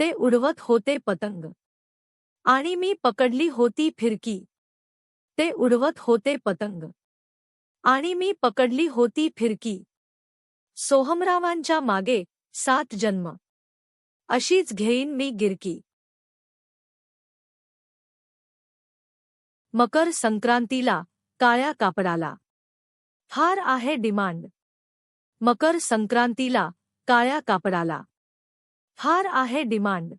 ते उडवत होते पतंग. आणि मी पकडली होती फिरकी. ते उडवत होते पतंग. आणि मी पकडली होती फिरकी. सोहमरावांच्या मागे सात जन्म. अशीच घेईन मी गिरकी. मकर संक्रांतीला काळ्या कापडाला. फार आहे डिमांड. मकर संक्रांतीला काळ्या कापडाला. फार आहे डिमांड.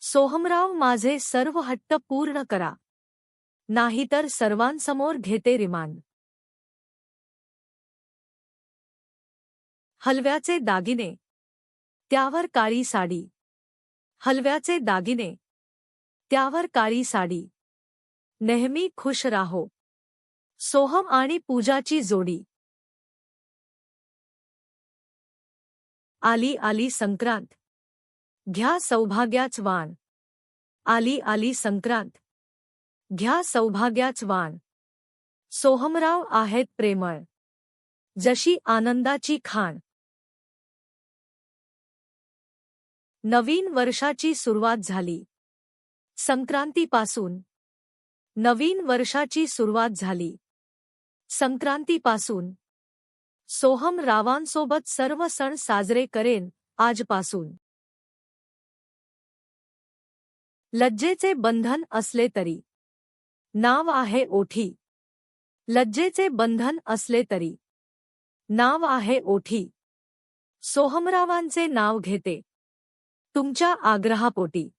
सोहमराव माझे सर्व हट्ट पूर्ण करा. नाहीतर सर्वांसमोर घेते रिमांड. हलव्याचे दागिने. त्यावर काळी साडी. हलव्याचे दागिने. त्यावर काळी साडी. नेहमी खुश राहो. सोहम आणि पूजाची जोडी. आली आली संक्रांत. घ्या सौभाग्याच वाण. आली आली संक्रांत. घ्या सौभाग्याच वाण. सोहमराव आहेत प्रेमळ. जशी आनंदाची खाण. नवीन वर्षाची सुरुवात झाली. संक्रांतीपासून. नवीन वर्षाची सुरुवात झाली. संक्रांतीपासून. सोहम रावांसोबत सर्व सण साजरे करेन आजपासून. लज्जेचे बंधन असले तरी. नाव आहे ओठी. लज्जेचे बंधन असले तरी. नाव आहे ओठी. सोहमरावांचे नाव घेते. तुमच्या आग्रहापोटी.